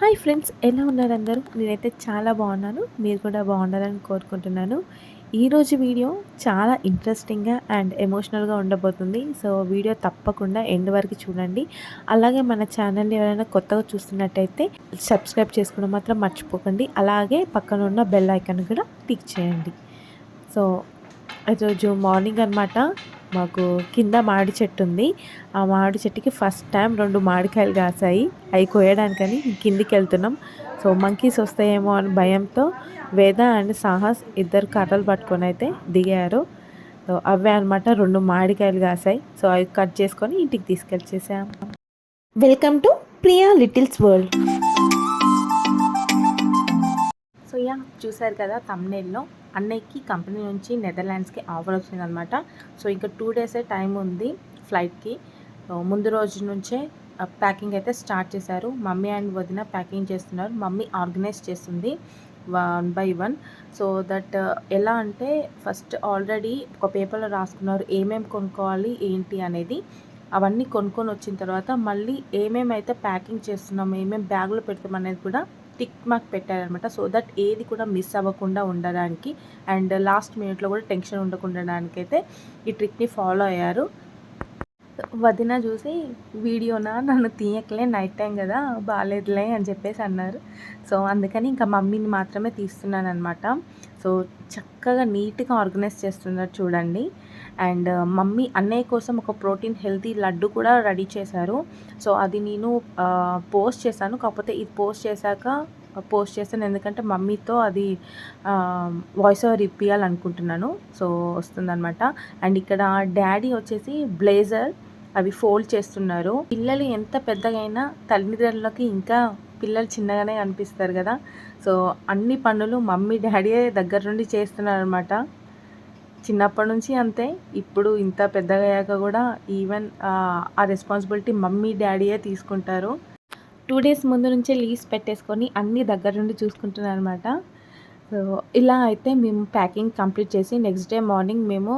Hi friends ఎలా ఉన్నారు అందరూ? నేనైతే చాలా బాగున్నాను. మీరు కూడా బాగుండాలని కోరుకుంటున్నాను. ఈరోజు వీడియో చాలా ఇంట్రెస్టింగ్గా అండ్ ఎమోషనల్గా ఉండబోతుంది. సో వీడియో తప్పకుండా ఎండ్ వరకు చూడండి. అలాగే మన ఛానల్ని ఎవరైనా కొత్తగా చూస్తున్నట్టయితే సబ్స్క్రైబ్ చేసుకోవడం మాత్రం మర్చిపోకండి. అలాగే పక్కన ఉన్న బెల్ ఐకాన్ కూడా క్లిక్ చేయండి. సో ఈరోజు మార్నింగ్ అనమాట మాకు కింద మామిడి చెట్టు ఉంది. ఆ మామిడి చెట్టుకి ఫస్ట్ టైం రెండు మామిడికాయలు కాసాయి. అవి కోయడానికని కిందికి వెళ్తున్నాం సో మంకీస్ వస్తాయేమో అని భయంతో వేద అండ్ సాహస్ ఇద్దరు కర్రలు పట్టుకొని అయితే దిగారు. సో అవే అనమాట రెండు మామిడికాయలు కాసాయి. సో అవి కట్ చేసుకొని ఇంటికి తీసుకెళ్ళేసాం welcome to Priya littles world so yeah చూసారు కదా తమ్నేల్లో అన్నయ్యకి కంపెనీ నుంచి నెదర్లాండ్స్కి ఆఫర్ వచ్చిందనమాట సో ఇంకా టూ డేసే టైం ఉంది ఫ్లైట్కి. ముందు రోజు నుంచే ప్యాకింగ్ అయితే స్టార్ట్ చేశారు. మమ్మీ అండ్ వదిన ప్యాకింగ్ చేస్తున్నారు. మమ్మీ ఆర్గనైజ్ చేస్తుంది one by one. So that ఎలా అంటే ఫస్ట్ ఆల్రెడీ ఒక పేపర్లో రాసుకున్నారు ఏమేమి కొనుక్కోవాలి ఏంటి అనేది. అవన్నీ కొనుక్కొని వచ్చిన తర్వాత మళ్ళీ ఏమేమైతే ప్యాకింగ్ చేస్తున్నాం ఏమేమి బ్యాగ్లో పెడతాం అనేది కూడా టిక్ మార్క్ పెట్టారనమాట సో దట్ ఏది కూడా మిస్ అవ్వకుండా ఉండడానికి అండ్ లాస్ట్ మినిట్లో కూడా టెన్షన్ ఉండకుండా అయితే ఈ ట్రిక్ని ఫాలో అయ్యారు. వదిన చూసి వీడియోనా? నన్ను తీయకలే నైట్ టైం కదా బాగాలేదులే అని చెప్పేసి అన్నారు. సో అందుకని ఇంకా మమ్మీని మాత్రమే తీస్తున్నాను అనమాట సో చక్కగా నీట్గా ఆర్గనైజ్ చేస్తున్నారు చూడండి. అండ్ మమ్మీ అన్నయ్య కోసం ఒక ప్రోటీన్ హెల్తీ లడ్డు కూడా రెడీ చేశారు. సో అది నేను పోస్ట్ చేశాను. కాకపోతే ఇది పోస్ట్ చేశాక పోస్ట్ చేస్తాను ఎందుకంటే మమ్మీతో అది వాయిస్ ఓవర్ ఇప్పియాలనుకుంటున్నాను. సో వస్తుందనమాట అండ్ ఇక్కడ డాడీ వచ్చేసి బ్లేజర్. అవి ఫోల్డ్ చేస్తున్నారు. పిల్లలు ఎంత పెద్దగైనా తల్లిదండ్రులకి ఇంకా పిల్లలు చిన్నగానే అనిపిస్తారు కదా. సో అన్ని పనులు మమ్మీ డాడీయే దగ్గర నుండి చేస్తున్నారు అనమాట చిన్నప్పటి నుంచి అంతే. ఇప్పుడు ఇంత పెద్దగయ్యాక కూడా ఈవెన్ ఆ రెస్పాన్సిబిలిటీ మమ్మీ డాడీయే తీసుకుంటారు. టూ డేస్ ముందు నుంచే లీవ్స్ పెట్టేసుకొని అన్నీ దగ్గర నుండి చూసుకుంటున్నారు అనమాట సో ఇలా అయితే మేము ప్యాకింగ్ కంప్లీట్ చేసి నెక్స్ట్ డే మార్నింగ్ మేము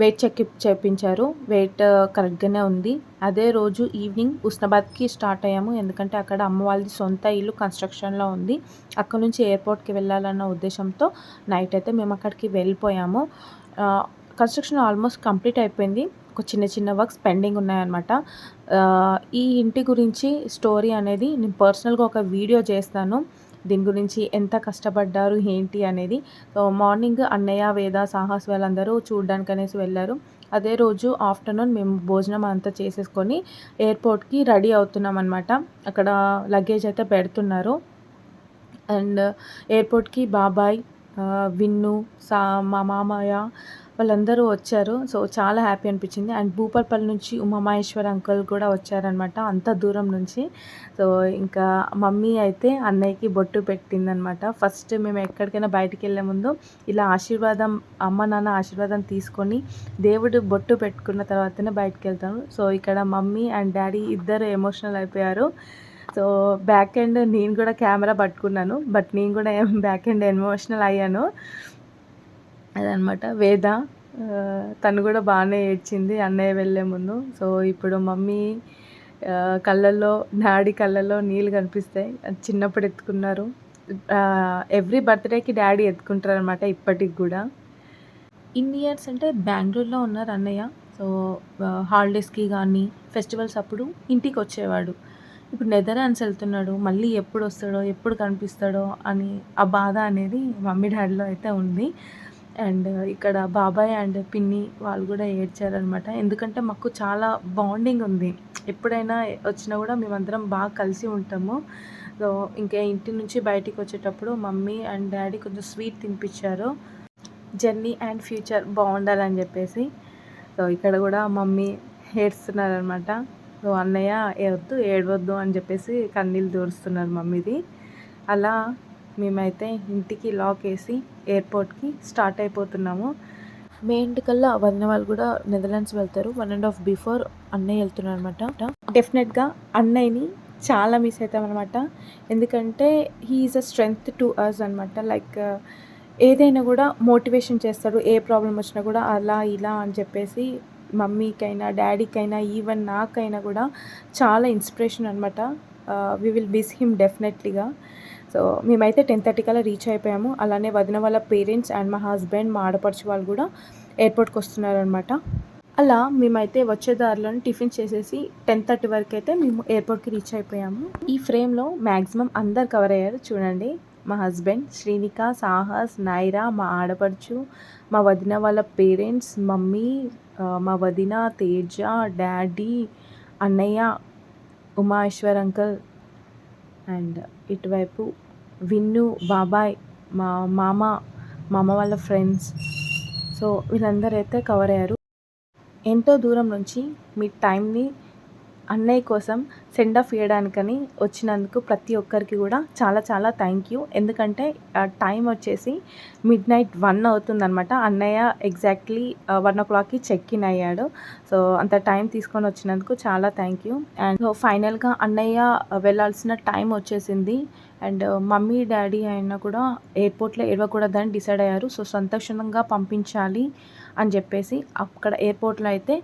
వెయిట్ చెక్ చేయించారు వెయిట్ కరెక్ట్గానే ఉంది. అదే రోజు ఈవినింగ్ ఉస్నాబాద్కి స్టార్ట్ అయ్యాము. ఎందుకంటే అక్కడ అమ్మ వాళ్ళది సొంత ఇల్లు కన్స్ట్రక్షన్లో ఉంది. అక్కడ నుంచి ఎయిర్పోర్ట్కి వెళ్ళాలన్న ఉద్దేశంతో నైట్ అయితే మేము అక్కడికి వెళ్ళిపోయాము. కన్స్ట్రక్షన్ ఆల్మోస్ట్ కంప్లీట్ అయిపోయింది. ఒక చిన్న చిన్న వర్క్స్ పెండింగ్ ఉన్నాయన్నమాట. ఈ ఇంటి గురించి స్టోరీ అనేది నేను పర్సనల్గా ఒక వీడియో చేస్తాను. దీని గురించి ఎంత కష్టపడ్డారు ఏంటి అనేది. సో మార్నింగ్ అన్నయ్య వేద సాహస్ వాళ్ళందరూ చూడడానికి అనేసి వెళ్ళారు. అదే రోజు ఆఫ్టర్నూన్ మేము భోజనం అంతా చేసేసుకొని ఎయిర్పోర్ట్కి రెడీ అవుతున్నాం అనమాట అక్కడ లగేజ్ అయితే పెడుతున్నారు. అండ్ ఎయిర్పోర్ట్కి బాబాయ్ విన్ను సా మా మామయ్య వాళ్ళందరూ వచ్చారు. సో చాలా హ్యాపీ అనిపించింది. అండ్ భూపాల్పల్లి నుంచి ఉమామహేశ్వర్ అంకుల్ కూడా వచ్చారనమాట అంత దూరం నుంచి. సో ఇంకా మమ్మీ అయితే అన్నయ్యకి బొట్టు పెట్టిందనమాట ఫస్ట్ మేము ఎక్కడికైనా బయటికి వెళ్ళే ముందు ఇలా ఆశీర్వాదం అమ్మ నాన్న ఆశీర్వాదం తీసుకొని దేవుడు బొట్టు పెట్టుకున్న తర్వాతనే బయటకు వెళ్తాను సో ఇక్కడ మమ్మీ అండ్ డాడీ ఇద్దరు ఎమోషనల్ అయిపోయారు. సో బ్యాక్ ఎండ్ నేను కూడా కెమెరా పట్టుకున్నాను బట్ నేను కూడా బ్యాక్ ఎండ్ ఎమోషనల్ అయ్యాను. అదనమాట. వేద తను కూడా బాగానే ఏడ్చింది అన్నయ్య వెళ్ళే ముందు. సో ఇప్పుడు మమ్మీ కళ్ళల్లో డాడీ కళ్ళల్లో నీళ్ళు కనిపిస్తాయి. చిన్నప్పుడు ఎత్తుకున్నారు. ఎవ్రీ బర్త్డేకి డాడీ ఎత్తుకుంటారు అనమాట ఇప్పటికి కూడా. ఇన్ని ఇయర్స్ అంటే బెంగళూరులో ఉన్నారు అన్నయ్య. సో హాలిడేస్కి కానీ ఫెస్టివల్స్ అప్పుడు ఇంటికి వచ్చేవాడు. ఇప్పుడు నెదర్లాండ్స్ వెళ్తున్నాడు. మళ్ళీ ఎప్పుడు వస్తాడో ఎప్పుడు కనిపిస్తాడో అని ఆ బాధ అనేది మమ్మీ డాడీలో అయితే ఉంది. అండ్ ఇక్కడ బాబాయ్ అండ్ పిన్ని వాళ్ళు కూడా ఏడ్చారనమాట. ఎందుకంటే మాకు చాలా బాండింగ్ ఉంది. ఎప్పుడైనా వచ్చినా కూడా మేమందరం బాగా కలిసి ఉంటాము. సో ఇంకా ఇంటి నుంచి బయటికి వచ్చేటప్పుడు మమ్మీ అండ్ డాడీ కొంచెం స్వీట్ తినిపించారు. జర్నీ అండ్ ఫ్యూచర్ బాగుండాలని చెప్పేసి. సో ఇక్కడ కూడా మమ్మీ ఏడుస్తున్నారనమాట. సో అన్నయ్య ఏవద్దు ఏడవద్దు అని చెప్పేసి కన్నీళ్ళు దూరుస్తున్నారు మమ్మీది. అలా మేమైతే ఇంటికి లాక్ వేసి ఎయిర్పోర్ట్కి స్టార్ట్ అయిపోతున్నాము. మే ఎండ్ కల్లా వదిన వాళ్ళు కూడా నెదర్లాండ్స్ వెళ్తారు. వన్ అండ్ హాఫ్ బిఫోర్ అన్నయ్య వెళ్తున్నారు అనమాట డెఫినెట్గా అన్నయ్యని చాలా మిస్ అవుతాం అనమాట ఎందుకంటే he's a strength to us అనమాట లైక్ ఏదైనా కూడా మోటివేషన్ చేస్తాడు. ఏ ప్రాబ్లం వచ్చినా కూడా అలా ఇలా అని చెప్పేసి మమ్మీకైనా డాడీకైనా ఈవెన్ నాకైనా కూడా చాలా ఇన్స్పిరేషన్ అనమాట వీ విల్ మిస్ హిమ్ డెఫినెట్లీగా సో మేమైతే టెన్ థర్టీ కల్లా రీచ్ అయిపోయాము. అలానే వదిన వాళ్ళ పేరెంట్స్ అండ్ మా హస్బెండ్ మా ఆడపడుచు వాళ్ళు కూడా ఎయిర్పోర్ట్కి వస్తున్నారనమాట అలా మేమైతే వచ్చే దారిలో టిఫిన్ చేసేసి టెన్ థర్టీ వరకు అయితే మేము ఎయిర్పోర్ట్కి రీచ్ అయిపోయాము. ఈ ఫ్రేమ్లో మ్యాక్సిమం అందరు కవర్ అయ్యారు చూడండి. మా హస్బెండ్ శ్రీనిక సాహస్ నైరా మా ఆడపడుచు మా వదిన వాళ్ళ పేరెంట్స్ మమ్మీ మా వదిన తేజ డాడీ అన్నయ్య ఉమాశ్వర్ అంకల్ అండ్ ఇటువైపు విన్ను బాబాయ్ మా మామ మామ వాళ్ళ ఫ్రెండ్స్. సో వీళ్ళందరూ అయితే కవర్ అయ్యారు. ఎంతో దూరం నుంచి మీ టైంని అన్నయ్య కోసం సెండ్ ఆఫ్ ఇవ్వడానికని వచ్చినందుకు ప్రతి ఒక్కరికి కూడా చాలా చాలా థ్యాంక్ యూ ఎందుకంటే టైం వచ్చేసి మిడ్ నైట్ వన్ అవుతుందనమాట అన్నయ్య ఎగ్జాక్ట్లీ వన్ ఓ క్లాక్కి చెక్ ఇన్ అయ్యాడు. సో అంత టైం తీసుకొని వచ్చినందుకు చాలా థ్యాంక్ యూ అండ్ ఫైనల్గా అన్నయ్య వెళ్ళాల్సిన టైం వచ్చేసింది. అండ్ మమ్మీ డాడీ అయినా కూడా ఎయిర్పోర్ట్లో ఏడవకూడదని డిసైడ్ అయ్యారు. సో సంతోషంగా పంపించాలి అని చెప్పేసి అక్కడ ఎయిర్పోర్ట్లో అయితే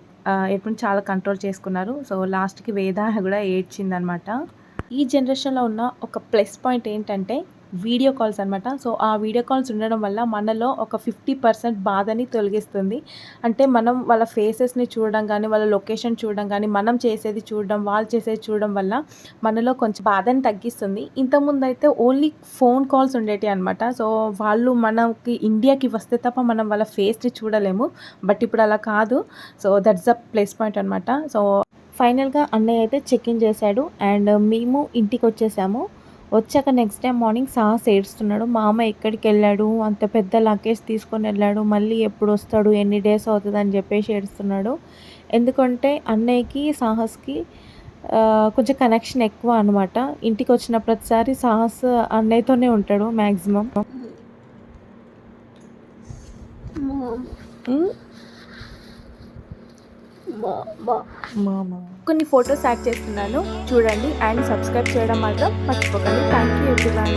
ఎప్పుడు చాలా కంట్రోల్ చేసుకున్నారు. సో లాస్ట్కి వేద కూడా ఏడ్చిందనమాట ఈ జనరేషన్లో ఉన్న ఒక ప్లస్ పాయింట్ ఏంటంటే వీడియో కాల్స్ అనమాట సో ఆ వీడియో కాల్స్ ఉండడం వల్ల మనలో ఒక ఫిఫ్టీ పర్సెంట్ బాధని తొలగిస్తుంది. అంటే మనం వాళ్ళ ఫేసెస్ని చూడడం కానీ వాళ్ళ లొకేషన్ చూడడం కానీ మనం చేసేది చూడడం వాళ్ళు చేసేది చూడడం వల్ల మనలో కొంచెం బాధని తగ్గిస్తుంది. ఇంతకుముందు అయితే ఓన్లీ ఫోన్ కాల్స్ ఉండేవి అనమాట సో వాళ్ళు మనకి ఇండియాకి వస్తే తప్ప మనం వాళ్ళ ఫేస్ని చూడలేము. బట్ ఇప్పుడు అలా కాదు. So that's a place point అనమాట సో ఫైనల్గా అన్నయ్య అయితే చెక్ ఇన్ చేశాడు. అండ్ మేము ఇంటికి వచ్చేసాము. వచ్చాక నెక్స్ట్ డే మార్నింగ్ సాహస్ ఏడుస్తున్నాడు మా అమ్మ ఎక్కడికి వెళ్ళాడు అంత పెద్ద లగేజ్ తీసుకొని వెళ్ళాడు మళ్ళీ ఎప్పుడు వస్తాడు? ఎన్ని డేస్ అవుతుంది? అని చెప్పేసి ఏడుస్తున్నాడు. ఎందుకంటే అన్నయ్యకి సాహస్కి కొంచెం కనెక్షన్ ఎక్కువ అనమాట ఇంటికి వచ్చిన ప్రతిసారి సాహస్ అన్నయ్యతోనే ఉంటాడు మ్యాక్సిమం కొన్ని ఫొటోస్ యాడ్ చేస్తున్నాను. చూడండి అండ్ సబ్స్క్రైబ్ చేయడం మాత్రం మర్చిపోకండి. Thank you everyone.